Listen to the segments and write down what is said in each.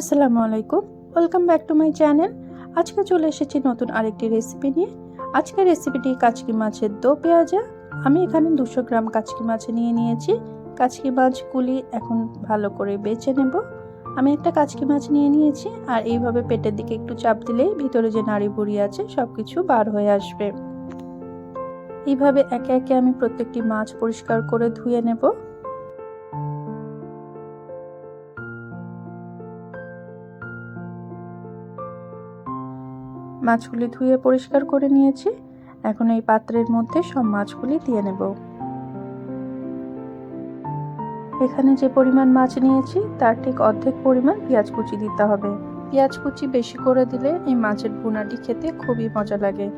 আসসালামু আলাইকুম। Welcome back to my channel আজকে চলে এসেছি নতুন আরেকটি রেসিপি নিয়ে। আজকের রেসিপিটি কাচকি মাছের দো পেঁয়াজা। আমি এখানে দুশো গ্রাম কাচকি মাছ নিয়ে নিয়েছি। কাচকি মাছগুলি এখন ভালো করে বেছে নেব। আমি একটা কাচকি মাছ নিয়ে নিয়েছি আর এইভাবে পেটের দিকে একটু চাপ দিলেই ভিতরে যে নাড়ি বুড়ি আছে সব কিছু বার হয়ে আসবে। এইভাবে একে একে আমি প্রত্যেকটি মাছ পরিষ্কার করে ধুয়ে নেব। মাছগুলি ধুয়ে পরিষ্কার করে নিয়েছি। এখন এই পাত্রের মধ্যে সব মাছগুলি দিয়ে নেব। এখানে যে পরিমাণ মাছ নিয়েছি, তার ঠিক অর্ধেক পরিমাণ পেঁয়াজ কুচি দিতে হবে। পেঁয়াজ কুচি বেশি করে দিলে এই মাছের ভুনাটি খেতে খুবই মজা লাগে।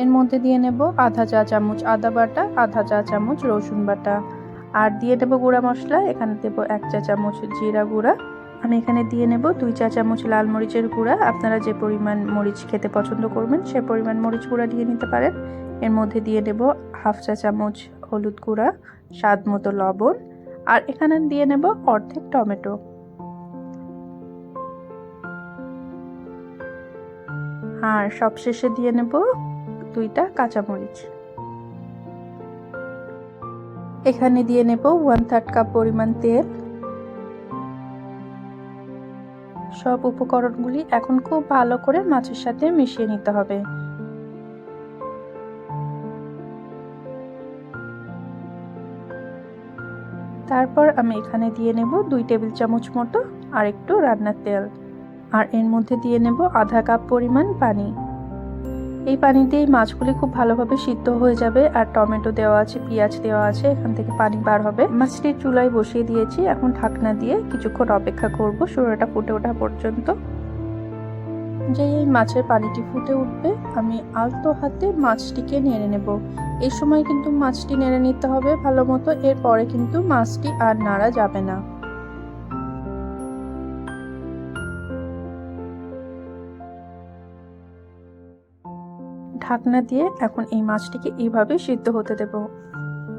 এর মধ্যে দিয়ে নেব আধা চা চামচ আদা বাটা, আধা চা চামচ রসুন বাটা। আর দিয়ে দেবো গুঁড়া মশলা, এখানে দেবো এক চা চামচ জিরা গুঁড়া। আমি এখানে দিয়ে নেব দুই চা চামচ লাল মরিচের গুঁড়া। আপনারা যে পরিমাণ মরিচ খেতে পছন্দ করবেন, সে পরিমাণ মরিচ গুঁড়া দিয়ে নিতে পারেন। এর মধ্যে দিয়ে দেব হাফ চা চামচ হলুদ গুঁড়া, স্বাদ মতো লবণ, আর এখানে দিয়ে নেব অর্ধেক টমেটো। আর সবশেষে দিয়ে নেব দুইটা কাঁচামরিচ। এখানে দিয়ে নেব ওয়ান থার্ড কাপ পরিমাণ তেল। সব উপকরণগুলি এখন খুব ভালো করে মাছের সাথে মিশিয়ে নিতে হবে। তারপর আমি এখানে দিয়ে নেব দুই টেবিল চামচ মতো আর একটু রান্নার তেল। আর এর মধ্যে দিয়ে নেব আধা কাপ পরিমাণ পানি। এই পানি দিয়ে মাছগুলি খুব ভালোভাবে সিদ্ধ হয়ে যাবে আর টমেটো দেওয়া আছে, পেঁয়াজ দেওয়া আছে, এখান থেকে পানি বার হবে। মাছটি চুলায় বসিয়ে দিয়েছি, এখন ঢাকনা দিয়ে কিছুক্ষণ অপেক্ষা করব, সুরাটা ফুটে ওঠা পর্যন্ত। যে এই মাছের পানিটি ফুটে উঠবে, আমি আলতো হাতে মাছটিকে নেড়ে নেব। এই সময় কিন্তু মাছটি নেড়ে নিতে হবে ভালো মতো, এরপরে কিন্তু মাছটি আর নাড়া যাবে না। ঢাকনা দিয়ে এখন এই মাছটিকে এইভাবে সিদ্ধ হতে দেব।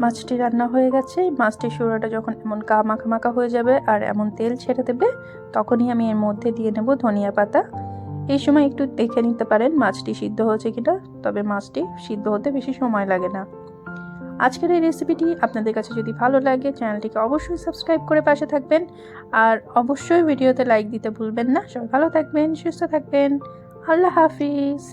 মাছটি রান্না হয়ে গেছে। মাছটির সুরাটা যখন এমন কা মাখা মাখা হয়ে যাবে আর এমন তেল ছেড়ে দেবে, তখনই আমি এর মধ্যে দিয়ে নেব ধনিয়া পাতা। এই সময় একটু দেখে নিতে পারেন মাছটি সিদ্ধ হয়েছে কিনা, তবে মাছটি সিদ্ধ হতে বেশি সময় লাগে না। আজকের এই রেসিপিটি আপনাদের কাছে যদি ভালো লাগে, চ্যানেলটিকে অবশ্যই সাবস্ক্রাইব করে পাশে থাকবেন। আর অবশ্যই ভিডিওতে লাইক দিতে ভুলবেন না। সবাই ভালো থাকবেন, সুস্থ থাকবেন। আল্লাহ হাফিজ।